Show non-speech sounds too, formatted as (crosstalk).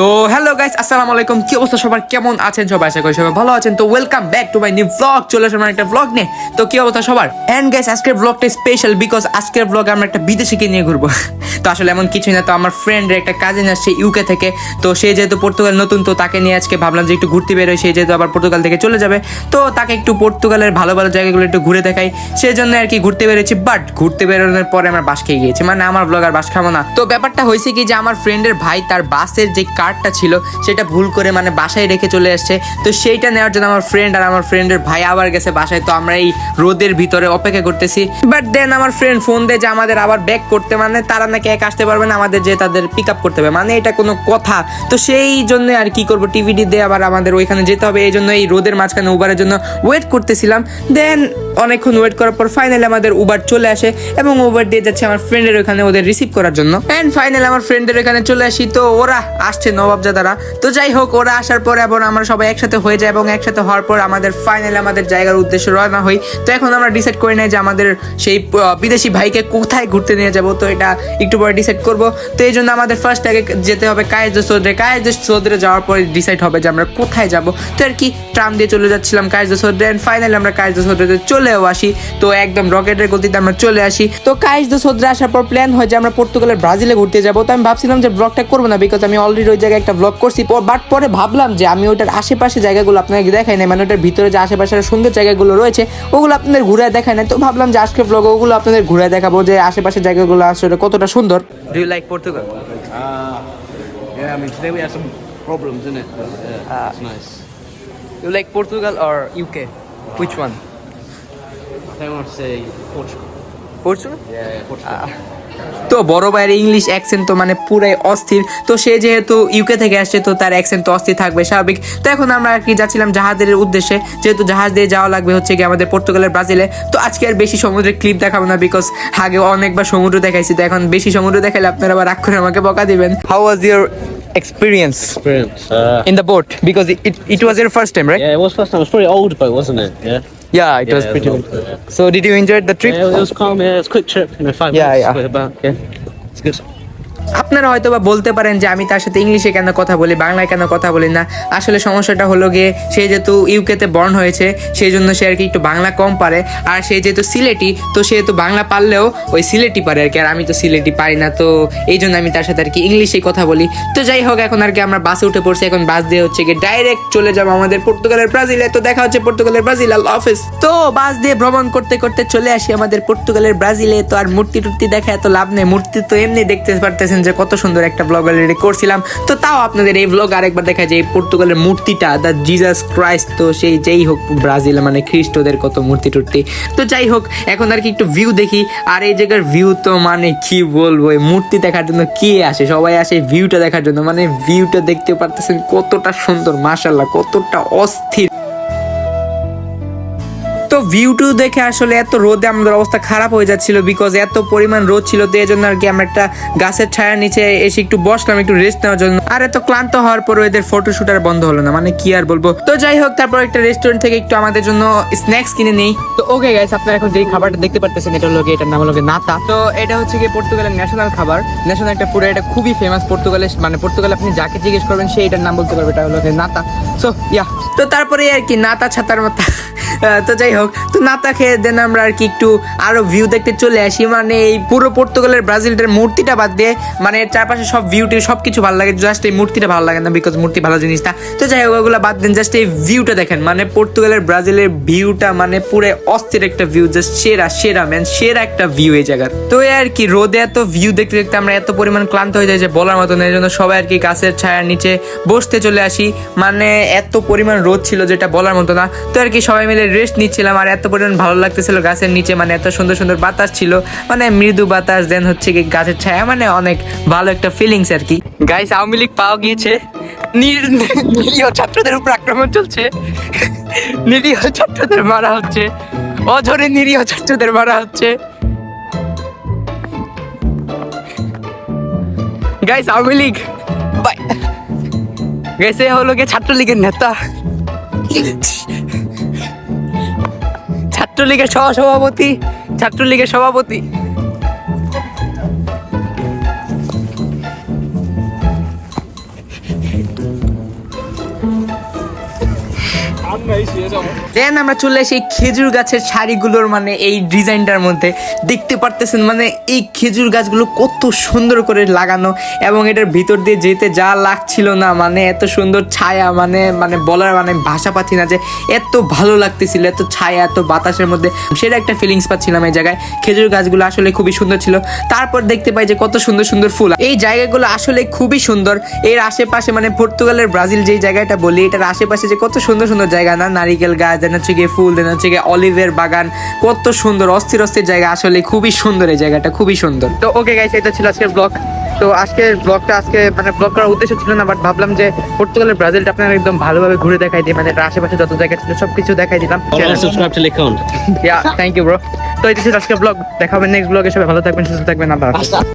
তো hello guys আসসালামু আলাইকুম। কি অবস্থা? সবার কেমন আছেন? সবাই আশা করি সবাই ভালো আছেন। তো welcome back to my new blog চলে আসলাম একটা ব্লগ নিয়ে। তো কি অবস্থা সবার? এন্ড গাইস আজকের ব্লগটা স্পেশাল বিকজ আজকের ব্লগে আমরা একটা বিদেশিকে নিয়ে ঘুরবো। (laughs) তো আসলে এমন কিছুই না। তো আমার ফ্রেন্ডের একটা কাজিন আসছে ইউকে থেকে। তো সে যেহেতু পর্তুগাল নতুন, তো তাকে নিয়ে আজকে ভাবলাম যে একটু ঘুরতে বেরোয় সে যেহেতু আবার পর্তুগাল থেকে চলে যাবে। তো তাকে একটু পর্তুগালের ভালো ভালো জায়গাগুলো একটু ঘুরে দেখাই। সেই জন্য আর কি ঘুরতে বেরোচ্ছি। বাট ঘুরতে বেরোনোর পরে আমার বাস খেয়ে গিয়েছে। মানে আমার ব্লগ আর বাস খাব না। তো ব্যাপারটা হয়েছে কি যে আমার ফ্রেন্ডের ভাই তার বাসের যে কার্ডটা ছিল, সেটা ভুল করে মানে বাসায় রেখে চলে আসছে তো সেইটা নেওয়ার জন্য আমার ফ্রেন্ড আর আমার ফ্রেন্ডের ভাই আবার গেছে বাসায়। তো আমরা এই রোদের ভিতরে অপেক্ষা করতেছি। বাট দেন আমার ফ্রেন্ড ফোন দেয় যে আমাদের আবার ব্যাক করতে মানে তারা নাকি এক আসতে পারবে না, আমাদের যে তাদের পিক আপ করতে হবে। মানে এটা কোনো কথা। তো সেই জন্য আর কি করব টিভিডি দিয়ে আবার আমাদের ওইখানে যেতে হবে। এই জন্য এই রোদের মাঝখানে উবারের জন্য ওয়েট করতেছিলাম। দেন অনেকক্ষণ ওয়েট করার পর ফাইনালি আমাদের উবার চলে আসে এবং উবার দিয়ে যাচ্ছে আমার ফ্রেন্ডের ওখানে ওদের রিসিভ করার জন্য। অ্যান্ড ফাইনালি আমার ফ্রেন্ডের ওখানে চলে আসি। তো ওরা আসছে নবাবজাদারা। তো যাই হোক, ওরা আসার পরে আবার আমরা সবাই একসাথে হয়ে যায় এবং একসাথে হওয়ার পর আমাদের ফাইনালি আমাদের জায়গার উদ্দেশ্যে রওনা হই। তো এখন আমরা ডিসাইড করে নেই যে আমাদের সেই বিদেশি ভাইকে কোথায় ঘুরতে নিয়ে যাব, তো এটা একটু পরে ডিসাইড করব। তো এই জন্য আমাদের ফার্স্ট আগে যেতে হবে কায়েজ সৌদরে। কায়েজ সৌদরে যাওয়ার পরে ডিসাইড হবে যে আমরা কোথায় যাব। তো আর কি, ট্রাম দিয়ে চলে যাচ্ছিলাম কায়েজ সৌদরে অ্যান্ড ফাইনালি আমরা কায়েজ সৌদরে চলেও আসি। তো একদম রকেটের গতিতে আমরা চলে আসি। তো কায়েজ সৌদরে আসার পর প্ল্যান হয় যে আমরা পর্তুগালের ব্রাজিলে ঘুরতে যাব। তো আমি ভাবছিলাম যে ব্লগটা করব না বিকজ আমি অলরেডি ওই জায়গায় একটা ব্লগ করছি বাট পরে ভাবলাম যে আমি ওটার আশেপাশে জায়গাগুলো আপনাকে দেখাই নাই মানে ওটার ভিতরে যে আশেপাশের সুন্দর জায়গাগুলো রয়েছে ওগুলো আপনাদের ঘুরে দেখাই নাই তো ভাবলাম যে আজকে ব্লগ ওগুলো আপনাদের ঘুরে দেখাবো যে আশেপাশের জায়গাগুলো আসলে কতটা সুন্দর do you like Portugal Uh, yeah, I mean, today we had some problems, innit? But, yeah, it's nice. You like Portugal or UK which one I think I want to say Portugal. Portugal. তো বড় ভাইয়ের English accent তো মানে পুরাই অস্থির তো সে যেহেতু UK থেকে আসছে তো তার অ্যাকসেন্ট তো অস্থির থাকবে স্বাভাবিক তো এখন আমরা আর কি যাচ্ছিলাম জাহাজের উদ্দেশ্যে যেহেতু জাহাজ দিয়ে যাওয়া লাগবে হচ্ছে কি আমাদের পর্তুগালের ব্রাজিলে তো আজকে আর বেশি সমুদ্রের ক্লিপ দেখাবো না বিকজ আগে অনেকবার সমুদ্র দেখাইছি তো এখন বেশি সমুদ্র দেখাইলে আপনারা আবার রাগ করে আমাকে বকা দিবেন how was your experience Experience. Uh, in the boat because it it was your first time right yeah, it was first time. It was pretty old boat, wasn't it? Yeah. Yeah, it was Yeah, pretty good. So did you enjoy the trip? Yeah, it was calm. Yeah, it was a quick trip. You know, five Yeah, minutes. yeah. About, yeah. It's good. আপনারা হয়তো বা বলতে পারেন যে আমি তার সাথে ইংলিশে কেন কথা বলি, বাংলায় কেন কথা বলি না। আসলে সমস্যাটা হলো গিয়ে সে যেহেতু ইউকেতে বর্ন হয়েছে, সেই জন্য সে আর কি একটু বাংলা কম পারে। আর সে যেহেতু সিলেটি, তো সেহেতু বাংলা পারলেও ওই সিলেটি পারে আর কি আর আমি তো সিলেটি পারি না, তো এই জন্য আমি তার সাথে আর কি ইংলিশেই কথা বলি। তো যাই হোক, এখন আর কি আমরা বাসে উঠে পড়ছি। এখন বাস দিয়ে হচ্ছে গিয়ে ডাইরেক্ট চলে যাব আমাদের পর্তুগালের ব্রাজিলে। তো দেখা হচ্ছে পর্তুগালের ব্রাজিল, আল্লাহ হাফেজ। তো বাস দিয়ে ভ্রমণ করতে করতে চলে আসি আমাদের পর্তুগালের ব্রাজিলে। তো আর মূর্তি টুর্তি দেখা এত লাভ নেই। মূর্তি তো এমনি দেখতে পারতেছেন যে কত সুন্দর একটা ব্লগ অলরেডি করছিলাম। তো তাও আপনাদের এই ব্লগ আরেকবার দেখা যায় এই পর্তুগালের মূর্তিটা দ্য জিজাস ক্রাইস্ট তো সেই যেই হোক ব্রাজিল মানে খ্রিস্টদের কত মূর্তি টুর্তি। তো যাই হোক, এখন আর কি একটু ভিউ দেখি। আর এই জায়গার ভিউ তো মানে কি বলব, এই মূর্তি দেখার জন্য কে আসে? সবাই আসে ভিউটা দেখার জন্য। মানে ভিউটা দেখতে পারতেছেন কতটা সুন্দর মাশাল্লাহ কতটা অস্থির। তো ভিউ টু দেখে আসলে এত রোদে আমাদের অবস্থা খারাপ হয়ে যাচ্ছিল বিকজ এত পরিমাণ রোদ ছিল, তো এই জন্য আর কি আমরা একটা গাছের ছায়ার নিচে এসে একটু বসলাম, একটু রেস্ট নেওয়ার জন্য। আর এত ক্লান্ত হওয়ার পর এদের ফটোশুট আর বন্ধ হলো না মানে কি আর বলব। তো যাই হোক, তারপর একটা রেস্টুরেন্ট থেকে একটু আমাদের জন্য স্ন্যাক্স কিনে নেই। তো ওকে গাইস আপনারা এখন যেই খাবারটা দেখতে পারতেছেন, এটা হলো এটার নাম হলো নাতা। তো এটা হচ্ছে কি পর্তুগালের ন্যাশনাল খাবার। ন্যাশনাল একটা ফুড এটা খুবই ফেমাস পর্তুগালের মানে পর্তুগালে আপনি যাকে জিজ্ঞেস করবেন, সে এটার নাম বলতে পারবে, এটা হলো নাতা। সো ইয়া তো তারপরে আর কি, নাতা ছাতার মতো। তো যাই হোক, তো নাতা খেয়ে দেন আমরা আর কি একটু আরও ভিউ দেখতে চলে আসি। মানে এই পুরো পর্তুগালের ব্রাজিলটার মূর্তিটা বাদ দিয়ে মানে চারপাশে সব ভিউটি সব কিছু ভালো লাগে। জাস্ট এই মূর্তিটা ভালো লাগে না বিকজ মূর্তি ভালো জিনিস না। তো যাই হোক, ওগুলো বাদ দেন জাস্ট এই ভিউটা দেখেন। মানে পর্তুগালের ব্রাজিলের ভিউটা মানে পুরো অস্থির একটা ভিউ জাস্ট সেরা সেরা ম্যান সেরা একটা ভিউ এই জায়গার। তো আর কি, রোদে এত ভিউ দেখতে দেখতে আমরা এত পরিমাণ ক্লান্ত হয়ে যাই যে বলার মতো না এই জন্য সবাই আর কি গাছের ছায়ার নিচে বসতে চলে আসি। মানে এত পরিমাণ রোদ ছিল যেটা বলার মতো না। তো আর কি সবাই মিলে রেস্ট নিচ্ছিলাম আর এত পরিমাণ ভালো লাগতেছিল গাছের নিচে মানে এত সুন্দর সুন্দর বাতাস ছিল মানে মৃদু বাতাস দেন হচ্ছে কি গাছের ছায়া মানে অনেক ভালো একটা ফিলিংস আর কি। গাইস আওয়ামী লীগ পাওয়া গিয়েছে। নির- নিরীহ ছাত্রদের উপর আক্রমণ চলছে। নিরীহ ছাত্রদের মারা হচ্ছে। অঝরে নিরীহ ছাত্রদের মারা হচ্ছে। গাইস আওয়ামী লীগ। গাইস এ হলো গিয়ে ছাত্রলীগের নেতা। ছাত্রলীগের সহসভাপতি ছাত্রলীগের সভাপতি। দেন আমরা চলে আসি খেজুর গাছের শাড়িগুলোর মানে এই ডিজাইনটার মধ্যে। দেখতে পারতেছেন মানে এই খেজুর গাছগুলো কত সুন্দর করে লাগানো এবং এটার ভিতর দিয়ে যেতে যা লাগছিল না মানে এত সুন্দর ছায়া মানে মানে বলার মানে ভাষা পাচ্ছি না যে এত ভালো লাগতেছিল, এত ছায়া, এত বাতাসের মধ্যে। সেটা একটা ফিলিংস পাচ্ছিলাম এই জায়গায়। খেজুর গাছগুলো আসলে খুবই সুন্দর ছিল। তারপর দেখতে পাই যে কত সুন্দর সুন্দর ফুল। এই জায়গাগুলো আসলে খুবই সুন্দর। এর আশেপাশে মানে পর্তুগালের ব্রাজিল যেই জায়গাটা বলি, এটার আশেপাশে যে কত সুন্দর সুন্দর জায়গা না নারিকেল গাছ দেন হচ্ছে গিয়ে ফুল দেন হচ্ছে গিয়ে অলিভের বাগান। কত সুন্দর অস্থির অস্থির জায়গা আসলে খুবই সুন্দর এই জায়গাটা খুবই সুন্দর। তো ওকে গাইস এটা ছিল আজকের ব্লগ তো আজকের ব্লগটা আজকে মানে ব্লগ করার উদ্দেশ্য ছিল না বাট ভাবলাম যে পর্তুগালের ব্রাজিলটা আপনার একদম ভালোভাবে ঘুরে দেখাই দিই মানে আশেপাশে যত জায়গা ছিল সবকিছু দেখাই দিলাম. থ্যাংক ইউ ব্রো তো এটা ছিল আজকের ব্লগ দেখাবেন নেক্সট ব্লগে সবাই ভালো থাকবেন সুস্থ থাকবেন আল্লাহ হাফেজ।